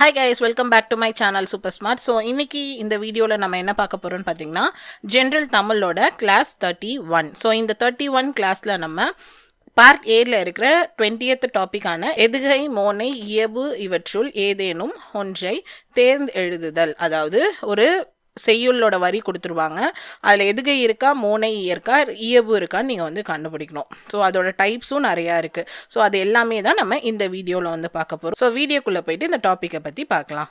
Hi guys welcome back to my channel super smart so இன்னைக்கு இந்த வீடியோவில் நம்ம என்ன பார்க்க போகிறோம்னு பார்த்தீங்கன்னா ஜென்ரல் தமிழோட கிளாஸ் தேர்ட்டி ஒன் ஸோ இந்த தேர்ட்டி ஒன் கிளாஸில் நம்ம பார்ட் ஏல இருக்கிற டுவெண்ட்டியத் டாபிக்கான எதுகை மோனை இயவு இவற்றுள் ஏதேனும் ஒன்றை தேர்ந்து எழுதுதல் அதாவது ஒரு செய்யுள்ளோட வரி கொடுத்துருவாங்க. அதில் எதுகை இருக்கா மோனை இயற்கா இயபு இருக்கான்னு நீங்கள் வந்து கண்டுபிடிக்கணும். ஸோ அதோட டைப்ஸும் நிறையா இருக்குது ஸோ அது எல்லாமே தான் நம்ம இந்த வீடியோவில் வந்து பார்க்க போகிறோம் ஸோ வீடியோக்குள்ளே போயிட்டு இந்த டாப்பிக்கை பற்றி பார்க்கலாம்.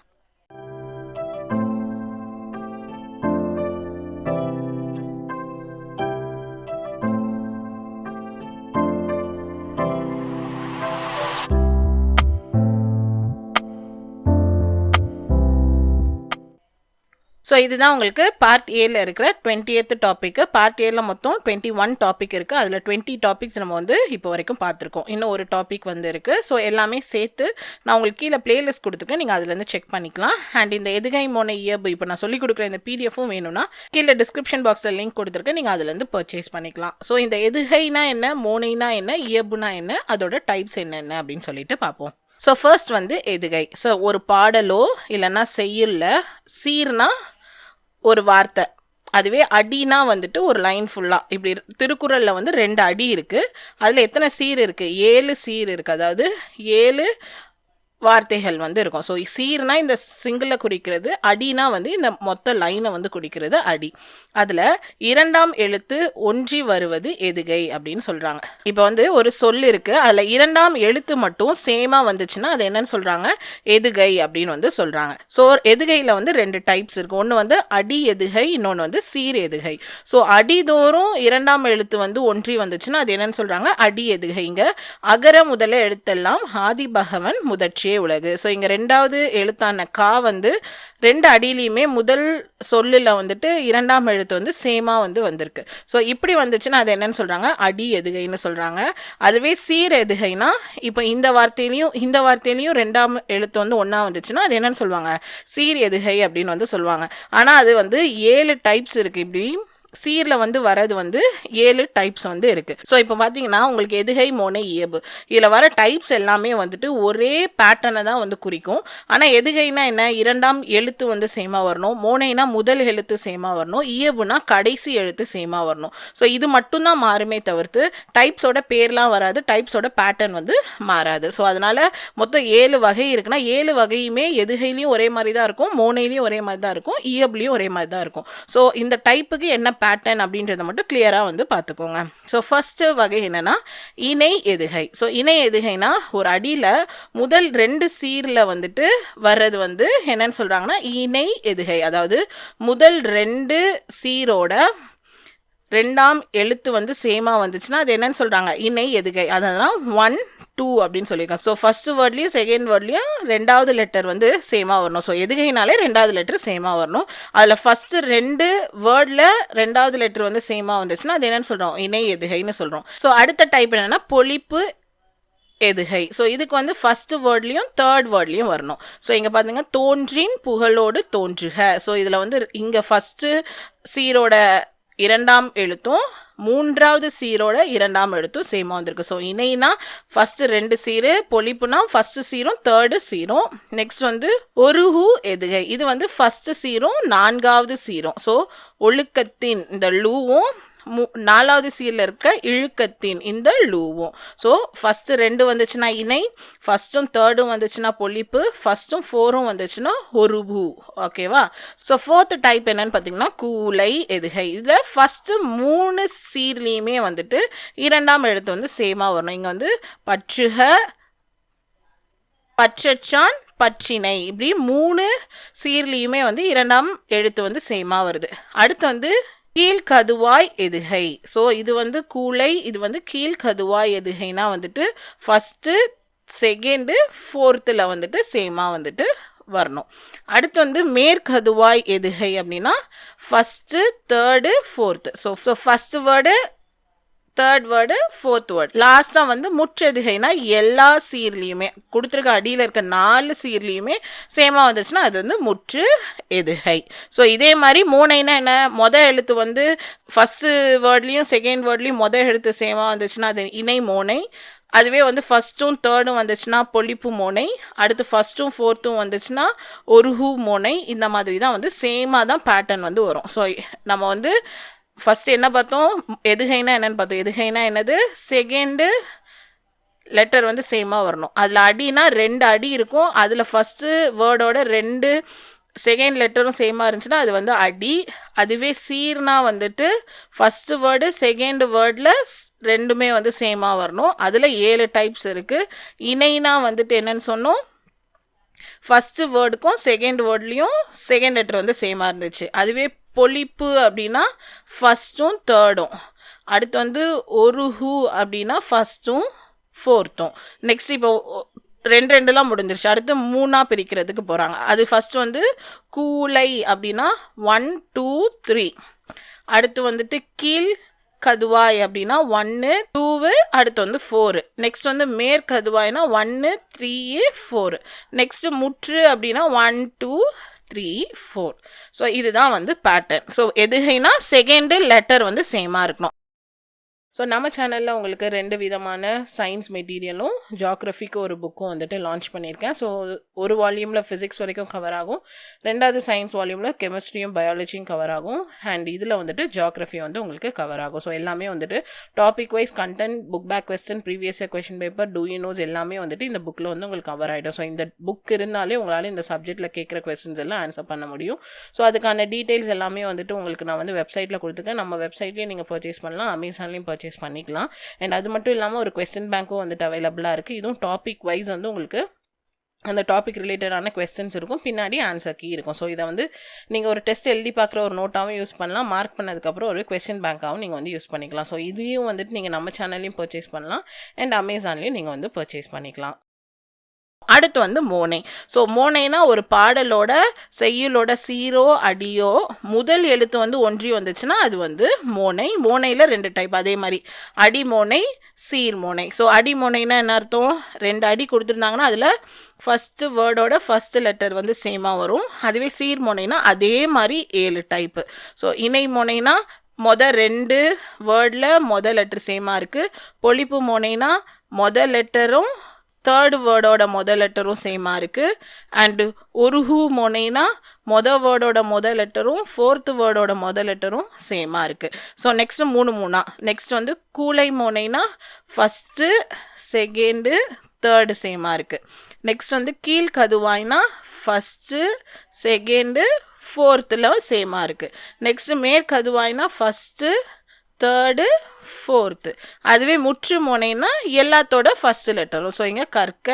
ஸோ இதுதான் உங்களுக்கு பார்ட் ஏல இருக்கிற டுவெண்ட்டியத் டாப்பிக்கு பார்ட் ஏல மொத்தம் டுவெண்ட்டி ஒன் டாபிக் இருக்குது அதில் டுவெண்ட்டி டாபிக்ஸ் நம்ம வந்து இப்போ வரைக்கும் பார்த்துருக்கோம். இன்னும் ஒரு டாபிக் வந்து இருக்குது ஸோ எல்லாமே சேர்த்து நான் உங்களுக்கு கீழே பிளேலிஸ்ட் கொடுத்துருக்கேன். நீங்கள் அதுலேருந்து செக் பண்ணிக்கலாம். அண்ட் இந்த எதுகை மோனை இயல்பு இப்போ நான் சொல்லி கொடுக்குற இந்த பிடிஎஃபும் வேணும்னா கீழே டிஸ்கிரிப்ஷன் பாக்ஸில் லிங்க் கொடுத்துருக்கேன். நீங்கள் அதுலேருந்து பர்ச்சேஸ் பண்ணிக்கலாம். ஸோ இந்த எதுகைனா என்ன மோனைனா என்ன இயல்புனா என்ன அதோட டைப்ஸ் என்னென்ன அப்படின்னு சொல்லிட்டு பார்ப்போம். ஸோ ஃபர்ஸ்ட் வந்து எதுகை. ஸோ ஒரு பாடலோ இல்லைன்னா செய்யுள்ள சீர்னா ஒரு வார்த்தை. அதுவே அடினா வந்துட்டு ஒரு லைன் ஃபுல்லாக இப்படி திருக்குறளில் வந்து ரெண்டு அடி இருக்குது அதில் எத்தனை சீர் இருக்குது ஏழு சீர் இருக்குது அதாவது ஏழு வார்த்தைகள் வந்து இருக்கும். ஸோ சீர்னா இந்த சிங்கிளை குறிக்கிறது அடினா வந்து இந்த மொத்த லைனை வந்து குறிக்கிறது அடி. அதில் இரண்டாம் எழுத்து ஒன்றி வருவது எதுகை அப்படின்னு சொல்கிறாங்க இப்போ வந்து ஒரு சொல் இருக்குது அதில் இரண்டாம் எழுத்து மட்டும் சேமாக வந்துச்சுன்னா அது என்னன்னு சொல்கிறாங்க எதுகை அப்படின்னு வந்து சொல்கிறாங்க ஸோ எதுகையில் வந்து ரெண்டு டைப்ஸ் இருக்குது ஒன்று வந்து அடி எதுகை இன்னொன்று வந்து சீர் எதுகை. ஸோ அடிதோறும் இரண்டாம் எழுத்து வந்து ஒன்றி வந்துச்சுன்னா அது என்னன்னு சொல்கிறாங்க அடி எதுகைங்க. அகர முதல எழுத்தெல்லாம் ஆதி பகவன் முதற்றே உலகு. ஸோ இங்கே ரெண்டாவது எழுத்தான கா வந்து ரெண்டு அடியிலையுமே முதல் சொல்லில் வந்துட்டு இரண்டாம் எழுத்து வந்து சேமாக வந்து வந்திருக்கு. ஸோ இப்படி வந்துச்சுன்னா அது என்னன்னு சொல்கிறாங்க அடி எதுகைன்னு சொல்கிறாங்க அதுவே சீர் எதுகைனா இப்போ இந்த வார்த்தையிலையும் இந்த வார்த்தையிலையும் ரெண்டாம் எழுத்து வந்து ஒன்றா வந்துச்சுன்னா அது என்னன்னு சொல்லுவாங்க? சீர் எதுகை அப்படின்னு வந்து சொல்லுவாங்க. ஆனால் அது வந்து ஏழு டைப்ஸ் இருக்குது இப்படி. சீரில் வந்து வரது வந்து ஏழு டைப்ஸ் வந்து இருக்குது ஸோ இப்போ பார்த்தீங்கன்னா உங்களுக்கு எதுகை மோனை இயல்பு இதில் வர டைப்ஸ் எல்லாமே வந்துட்டு ஒரே பேட்டர்னை தான் வந்து குறிக்கும். ஆனால் எதுகைனா என்ன? இரண்டாம் எழுத்து வந்து சேமாக வரணும். மோனைனா முதல் எழுத்து சேமாக வரணும். இயல்புனா கடைசி எழுத்து சேமாக வரணும். ஸோ இது மட்டும்தான் மாறுமே தவிர்த்து டைப்ஸோட பேர்லாம் வராது டைப்ஸோட பேட்டர்ன் வந்து மாறாது. ஸோ அதனால் மொத்தம் ஏழு வகை இருக்குன்னா ஏழு வகையுமே எதுகையிலையும் ஒரே மாதிரி தான் இருக்கும் மோனையிலையும் ஒரே மாதிரி தான் இருக்கும் இயப்லையும் ஒரே மாதிரி தான் இருக்கும். ஸோ இந்த டைப்புக்கு என்ன பேட்டர்ன் அப்படின்றத மட்டும் கிளியராக வந்து பார்த்துக்கோங்க. ஸோ ஃபஸ்ட்டு வகை என்னென்னா இணை எதுகை. ஸோ இணை எதுகைனா ஒரு அடியில் முதல் ரெண்டு சீரில் வந்துட்டு வர்றது வந்து என்னன்னு சொல்கிறாங்கன்னா இணை எதுகை. அதாவது முதல் ரெண்டு சீரோட ரெண்டாம் எழுத்து வந்து சேமாக வந்துச்சுன்னா அது என்னன்னு சொல்கிறாங்க இணை எதுகை. அதனால் ஒன் டூ அப்படின்னு சொல்லியிருக்கேன் ஸோ ஃபஸ்ட்டு வேர்ட்லேயும் செகண்ட் வேர்ட்லேயும் ரெண்டாவது லெட்டர் வந்து சேமாக வரணும். ஸோ எதுகைனாலே ரெண்டாவது லெட்டர் சேமாக வரணும். அதில் ஃபஸ்ட்டு ரெண்டு வேர்டில் ரெண்டாவது லெட்டர் வந்து சேமாக வந்துச்சுன்னா அது என்னென்னு சொல்கிறோம் இணை எதுகைன்னு சொல்கிறோம் ஸோ அடுத்த டைப் என்னென்னா பொழிப்பு எதுகை. ஸோ இதுக்கு வந்து ஃபஸ்ட்டு வேர்ட்லேயும் தேர்ட் வேர்ட்லேயும் வரணும். ஸோ இங்கே பார்த்தீங்க தோன்றின் புகழோடு தோன்றுக. ஸோ இதில் வந்து இங்கே ஃபஸ்ட்டு சீரோட இரண்டாம் எழுத்தும் மூன்றாவது சீரோட இரண்டாம் எழுத்தும் சேமாக வந்திருக்கு. ஸோ இணைனா ஃபஸ்ட்டு ரெண்டு சீரு பொழிப்புனா ஃபஸ்ட்டு சீரும் தேர்டு சீரும். நெக்ஸ்ட் வந்து ஒரு ஹூ எதுகை. இது வந்து ஃபஸ்ட்டு சீரும் நான்காவது சீரும். ஸோ ஒழுக்கத்தின் இந்த லூவும் மூ நாலாவது சீரில் இருக்க இழுக்கத்தின் இந்த லூவும். ஸோ ஃபஸ்ட்டு ரெண்டு வந்துச்சுன்னா இணை ஃபஸ்ட்டும் தேர்டும் வந்துச்சுன்னா பொழிப்பு ஃபஸ்ட்டும் ஃபோரும் வந்துச்சுன்னா ஒருபு. ஓகேவா ஸோ ஃபோர்த்து டைப் என்னன்னு பார்த்தீங்கன்னா கூலை எதுகை. இதில் ஃபஸ்ட்டு மூணு சீர்லேயுமே வந்துட்டு இரண்டாம் எழுத்து வந்து சேமாக வரணும். இங்கே வந்து பற்றுக பற்றச்சான் பற்றினை இப்படி மூணு சீர்லேயுமே வந்து இரண்டாம் எழுத்து வந்து சேமாக வருது. அடுத்து வந்து கீழ்கதுவாய் எதுகை. ஸோ இது வந்து கூலை இது வந்து கீழ்கதுவாய் எதுகைனா வந்துட்டு ஃபஸ்ட்டு செகண்டு ஃபோர்த்தில் வந்துட்டு சேமாக வந்துட்டு வரணும். அடுத்து வந்து மேற்கதுவாய் எதுகை அப்படின்னா first third fourth so so first word third word fourth word லாஸ்ட்டாக வந்து முற்றெதுகைனா எல்லா சீர்லேயுமே. கொடுத்துருக்க அடியில் இருக்க நாலு சீர்லேயுமே சேமாக வந்துச்சுன்னா அது வந்து முற்று எதுகை. ஸோ இதே மாதிரி மூணைனா என்ன? மொதல் எழுத்து வந்து ஃபஸ்ட்டு வேர்ட்லேயும் செகண்ட் வேர்ட்லேயும் மொதல் எழுத்து சேமாக வந்துச்சுன்னா அது இணை மோனை அதுவே வந்து ஃபஸ்ட்டும் தேர்டும் வந்துச்சுன்னா பொழிப்பு மோனை அடுத்து ஃபஸ்ட்டும் ஃபோர்த்தும் வந்துச்சுன்னா ஒருஹு மோனை இந்த மாதிரி தான் வந்து சேமாக தான் பேட்டர்ன் வந்து வரும். ஸோ நம்ம வந்து ஃபஸ்ட்டு என்ன பார்த்தோம்? எதுகைனா என்னன்னு பார்த்தோம். எதுகைனா என்னது? செகண்டு லெட்டர் வந்து சேமாக வரணும். அதில் அடினா ரெண்டு அடி இருக்கும். அதில் ஃபஸ்ட்டு வேர்டோட ரெண்டு செகண்ட் லெட்டரும் சேமாக இருந்துச்சுன்னா அது வந்து அடி. அதுவே சீர்னா வந்துட்டு ஃபஸ்ட்டு வேர்டு செகண்ட் வேர்டில் ரெண்டுமே வந்து சேமாக வரணும். அதில் ஏழு டைப்ஸ் இருக்குது இணைனா வந்துட்டு என்னன்னு சொன்னோம். ஃபஸ்ட்டு வேர்டுக்கும் செகண்ட் வேர்ட்லேயும் செகண்ட் லெட்டர் வந்து சேமாக இருந்துச்சு. அதுவே பொழிப்பு அப்படின்னா ஃபஸ்ட்டும் தேர்டும் அடுத்து வந்து ஒரு ஹூ அப்படின்னா ஃபஸ்ட்டும் ஃபோர்த்தும் நெக்ஸ்ட் இப்போ ரெண்டு ரெண்டுலாம் முடிஞ்சிருச்சு. அடுத்து மூணாக பிரிக்கிறதுக்கு போகிறாங்க அது ஃபர்ஸ்ட் வந்து கூலை அப்படின்னா ஒன் டூ த்ரீ அடுத்து வந்துட்டு கீழ் கதுவாய் அப்படின்னா ஒன்று டூவு அடுத்து வந்து ஃபோரு நெக்ஸ்ட் வந்து மேற்கதுவாய்னா ஒன்று த்ரீ ஃபோரு நெக்ஸ்ட்டு முற்று அப்படின்னா one two three four so இதுதான் வந்து பேட்டர்ன் ஸோ எதுகைனா செகண்டு லெட்டர் வந்து சேமாக இருக்கணும். ஸோ நம்ம சேனலில் உங்களுக்கு ரெண்டு விதமான சயின்ஸ் மெட்டீரியலும் ஜாக்ரஃபிக்கு ஒரு புக்கும் வந்துட்டு லான்ச் பண்ணியிருக்கேன். ஸோ ஒரு வால்யூமில் ஃபிசிக்ஸ் வரைக்கும் கவர் ஆகும். ரெண்டாவது சயின்ஸ் வால்யூமில் கெமிஸ்ட்ரியும் பயாலஜியும் கவர் ஆகும். அண்ட் இதில் வந்துட்டு ஜாக்ரஃபி வந்து உங்களுக்கு கவர் ஆகும். ஸோ எல்லாமே வந்துட்டு topic wise content book back question previous year question paper do you knows எல்லாமே வந்துட்டு இந்த புக்கில் வந்து உங்களுக்கு கவர் ஆகிடும் ஸோ இந்த புக் இருந்தாலே உங்களால் இந்த சப்ஜெக்ட்டில் கேட்குற கொஸ்டின்ஸ் எல்லாம் ஆன்சர் பண்ண முடியும். ஸோ அதுக்கான டீட்டெயில்ஸ் எல்லாமே வந்துட்டு உங்களுக்கு நான் வந்து வெப்சைட்டில் கொடுத்துருக்கேன். நம்ம வெப்சைட்லேயே நீங்கள் பர்ச்சேஸ் பண்ணலாம். அமேசான்லேயும் பர்ச்சேஸ் பர்ச்சேஸ் பண்ணிக்கலாம். அண்ட் அது மட்டும் இல்லாமல் ஒரு கொஸ்டின் பேங்க்கும் வந்துட்டு அவைலபிளாக இருக்குது இதுவும் டாபிக் வைஸ் வந்து உங்களுக்கு அந்த டாபிக் ரிலேட்டடான கொஸ்டின்ஸ் இருக்கும். பின்னாடி ஆன்சர் கீ இருக்கும். ஸோ இதை வந்து நீங்கள் ஒரு டெஸ்ட் எழுதி பார்க்குற ஒரு நோட்டாகவும் யூஸ் பண்ணலாம். மார்க் பண்ணதுக்கப்புறம் ஒரு கொஸ்டின் பேங்காகவும் நீங்கள் வந்து யூஸ் பண்ணிக்கலாம். ஸோ இதையும் வந்துட்டு நீங்கள் நம்ம சேனல்லையும் பர்ச்சேஸ் பண்ணலாம். அண்ட் அமேசான்லேயும் நீங்கள் வந்து பர்ச்சேஸ் பண்ணிக்கலாம். அடுத்து வந்து மோனை. ஸோ மோனைனா ஒரு பாடலோட செய்யுளோட சீரோ அடியோ முதல் எழுத்து வந்து ஒன்றி வந்துச்சுன்னா அது வந்து மோனை. மோனையில் ரெண்டு டைப் அதே மாதிரி அடிமோனை சீர்மோனை ஸோ அடிமோனைனா என்ன அர்த்தம்? ரெண்டு அடி கொடுத்துருந்தாங்கன்னா அதில் ஃபஸ்ட்டு வேர்டோட ஃபஸ்ட்டு லெட்டர் வந்து சேமாக வரும். அதுவே சீர்மோனைனா அதே மாதிரி ஏழு டைப்பு ஸோ இணை மோனைனா மொதல் ரெண்டு வேர்டில் மொதல் லெட்டர் சேமாக இருக்குது பொழிப்பு மோனைனா மொதல் லெட்டரும் தேர்ட் வேர்டோட மொதல் லெட்டரும் சேமாக இருக்குது அண்டு ஒரு ஹூ மொனைனா மொதல் வேர்டோட மொதல் லெட்டரும் ஃபோர்த்து வேர்டோட மொதல் லெட்டரும் சேமாக இருக்குது ஸோ நெக்ஸ்ட் மூணு மூணா. நெக்ஸ்ட் வந்து கூலை மோனைனா ஃபஸ்ட்டு செகண்டு தேர்டு சேமாக இருக்குது நெக்ஸ்ட் வந்து கீழ் கதுவாய்னா ஃபஸ்ட்டு செகண்டு ஃபோர்த்தில் சேமாக இருக்குது நெக்ஸ்ட்டு மேற்கதுவாய்னா ஃபஸ்ட்டு தேர்டு ஃபோர்த்து அதுவே முற்று முனைன்னா எல்லாத்தோட ஃபஸ்ட்டு லெட்டரும் ஸோ இங்கே கற்க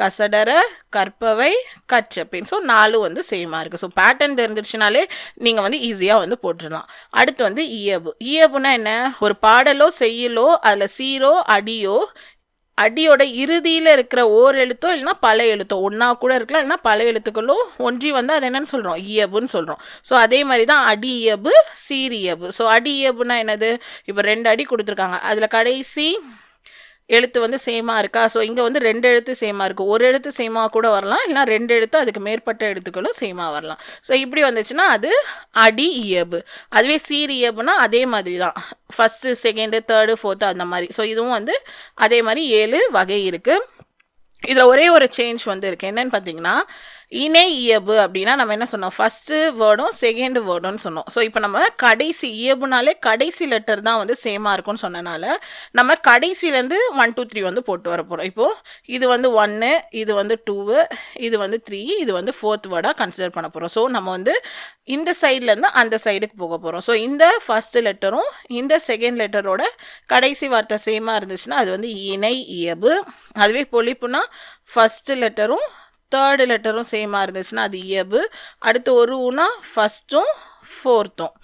கசடர கற்பவை கற்றப்பின். ஸோ நாலு வந்து சேமாக இருக்குது ஸோ பேட்டர்ன் தெரிஞ்சிருச்சுனாலே நீங்கள் வந்து ஈஸியாக வந்து போட்டுடலாம். அடுத்து வந்து இயபு இயபுனா என்ன? ஒரு பாடலோ செய்யலோ அதில் சீரோ அடியோ அடியோட இறுதியில் இருக்கிற ஓர் எழுத்தோ இல்லைனா பல எழுத்தோ ஒன்றா கூட இருக்கலாம். இல்லைனா பல எழுத்துக்களோ ஒன்றி வந்து அது என்னன்னு சொல்கிறோம் இயபுன்னு சொல்கிறோம் ஸோ அதே மாதிரி தான் அடி இயபு சீர் இயபு. ஸோ அடி இயபுனா என்னது? இப்போ ரெண்டு அடி கொடுத்துருக்காங்க. அதில் கடைசி எழுத்து வந்து சேமாக இருக்கா? ஸோ இங்கே வந்து ரெண்டு எழுத்து சேமாக இருக்குது ஒரு எழுத்து சேமாக கூட வரலாம். இல்லைனா ரெண்டு எழுத்து அதுக்கு மேற்பட்ட எழுத்துக்களும் சேமாக வரலாம். ஸோ இப்படி வந்துச்சுன்னா அது அடி இயபு அதுவே சீர் இயபுனா அதே மாதிரி தான். ஃபஸ்ட்டு செகண்டு தேர்டு ஃபோர்த்து அந்த மாதிரி. ஸோ இதுவும் வந்து அதே மாதிரி ஏழு வகை இருக்குது இதில் ஒரே ஒரு சேஞ்ச் வந்து இருக்குது என்னென்னு பார்த்தீங்கன்னா இணை இயபு அப்படின்னா நம்ம என்ன சொன்னோம்? ஃபஸ்ட்டு வேர்டும் செகண்ட் வேர்டுன்னு சொன்னோம். ஸோ இப்போ நம்ம கடைசி இயபுனாலே கடைசி லெட்டர் தான் வந்து சேமாக இருக்கும்னு சொன்னனால நம்ம கடைசிலேருந்து ஒன் டூ த்ரீ வந்து போட்டு வர போகிறோம் இப்போது இது வந்து ஒன்று இது வந்து டூவு இது வந்து த்ரீ இது வந்து ஃபோர்த் வேர்டாக கன்சிடர் பண்ண போகிறோம் ஸோ நம்ம வந்து இந்த சைட்லேருந்து அந்த சைடுக்கு போக போகிறோம் ஸோ இந்த ஃபஸ்ட்டு லெட்டரும் இந்த செகண்ட் லெட்டரோட கடைசி வார்த்தை சேமாக இருந்துச்சுன்னா அது வந்து இணை இயபு அதுவே பொழிப்புனா ஃபஸ்ட்டு லெட்டரும் தேர்டு லெட்டரும் சேமாக இருந்துச்சுன்னா அது இயபு. அடுத்து ஒரு ஊனா ஃபஸ்ட்டும் ஃபோர்த்தும்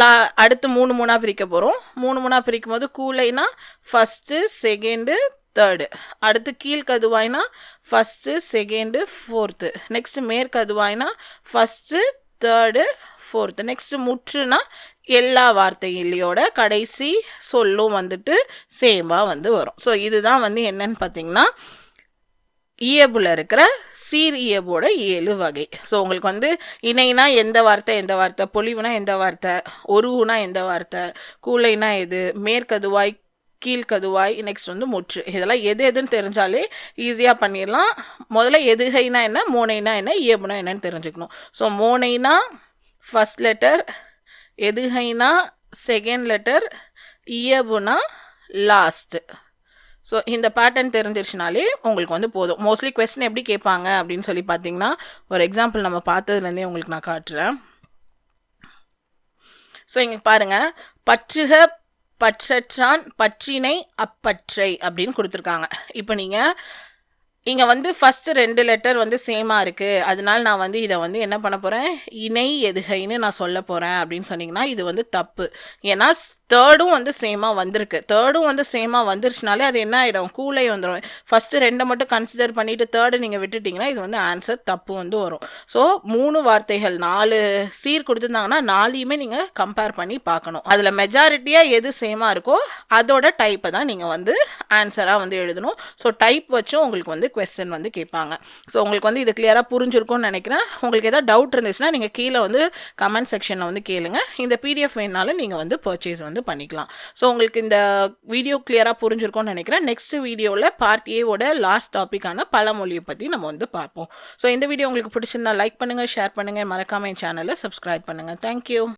லா அடுத்து மூணு மூணாக பிரிக்க போகிறோம் மூணு மூணாக பிரிக்கும் போது கூலைனா ஃபஸ்ட்டு செகண்டு தேர்டு அடுத்து கீழ்கதுவாய்னா ஃபஸ்ட்டு செகண்டு ஃபோர்த்து நெக்ஸ்ட்டு மேற்கதுவாய்னா ஃபஸ்ட்டு தேர்டு ஃபோர்த்து நெக்ஸ்ட்டு முற்றுனா எல்லா வார்த்தையிலையோட கடைசி சொல்லும் வந்துட்டு சேமாக வந்து வரும். ஸோ இதுதான் வந்து என்னன்னு பார்த்தீங்கன்னா இயபுல இருக்கிற சீர் இயபோட ஏழு வகை. ஸோ உங்களுக்கு வந்து இணைனா எந்த வார்த்தை எந்த வார்த்தை? பொலிவுனா எந்த வார்த்தை? ஒருவுனா எந்த வார்த்தை? கூலைனா எது? மேற்கதுவாய் கீழ்கதுவாய் நெக்ஸ்ட் வந்து முற்று. இதெல்லாம் எது எதுன்னு தெரிஞ்சாலே ஈஸியாக பண்ணிடலாம். முதல்ல எதுகைனா என்ன? மோனைனா என்ன? இயபுனா என்னன்னு தெரிஞ்சுக்கணும். ஸோ மோனைனா ஃபஸ்ட் லெட்டர் எதுகைனா செகண்ட் லெட்டர் இயபுனா லாஸ்ட்டு ஸோ இந்த பேட்டர்ன் தெரிஞ்சிருச்சுனாலே உங்களுக்கு வந்து போதும். மோஸ்ட்லி கொஸ்டின் எப்படி கேட்பாங்க அப்படின்னு சொல்லி பார்த்தீங்கன்னா ஒரு எக்ஸாம்பிள் நம்ம பார்த்ததுலேருந்தே உங்களுக்கு நான் காட்டுறேன். ஸோ இங்கே பாருங்கள் பற்றுக பற்றற்றான் பற்றினை அப்பற்றை அப்படின்னு கொடுத்துருக்காங்க. இப்போ நீங்கள் இங்கே வந்து ஃபஸ்ட்டு ரெண்டு லெட்டர் வந்து சேமாக இருக்குது அதனால நான் வந்து இதை வந்து என்ன பண்ண போகிறேன் இணை எதுகைன்னு நான் சொல்ல போகிறேன் அப்படின்னு சொன்னிங்கன்னா இது வந்து தப்பு. ஏன்னா தேர்டும் வந்து சேமாக வந்திருக்கு. தேர்டும் வந்து சேமாக வந்துருச்சுனாலே அது என்ன ஆகிடும் கூலே வந்துடும் ஃபஸ்ட்டு ரெண்டை மட்டும் கன்சிடர் பண்ணிவிட்டு தேர்டு நீங்கள் விட்டுட்டிங்கன்னா இது வந்து ஆன்சர் தப்பு வந்து வரும். ஸோ மூணு வார்த்தைகள் நாலு சீர் கொடுத்துருந்தாங்கன்னா நாலையுமே நீங்கள் கம்பேர் பண்ணி பார்க்கணும். அதில் மெஜாரிட்டியாக எது சேமாக இருக்கோ அதோட டைப்பை தான் நீங்கள் வந்து ஆன்சராக வந்து எழுதணும். ஸோ டைப் வச்சும் உங்களுக்கு வந்து கொஸ்டின் வந்து கேட்பாங்க. ஸோ உங்களுக்கு வந்து இது கிளியராக புரிஞ்சிருக்கும்னு நினைக்கிறேன். உங்களுக்கு ஏதாவது டவுட் இருந்துச்சுன்னா நீங்கள் கீழே வந்து கமெண்ட் செக்ஷனில் வந்து கேளுங்க. இந்த பிடிஎஃப் வேணாலும் நீங்கள் வந்து பர்ச்சேஸ் வந்து பண்ணிக்கலாம். ஸோ உங்களுக்கு இந்த வீடியோ கிளியராக புரிஞ்சிருக்கும்னு நினைக்கிறேன். நெக்ஸ்ட் வீடியோவில் பார்ட் ஏவோட லாஸ்ட் டாப்பிக்கான பழமொழியை பற்றி நம்ம வந்து பார்ப்போம். ஸோ இந்த வீடியோ உங்களுக்கு பிடிச்சிருந்தா லைக் பண்ணுங்கள் ஷேர் பண்ணுங்கள் மறக்காமல் என் சேனலை சப்ஸ்கிரைப் பண்ணுங்கள் தேங்க்யூ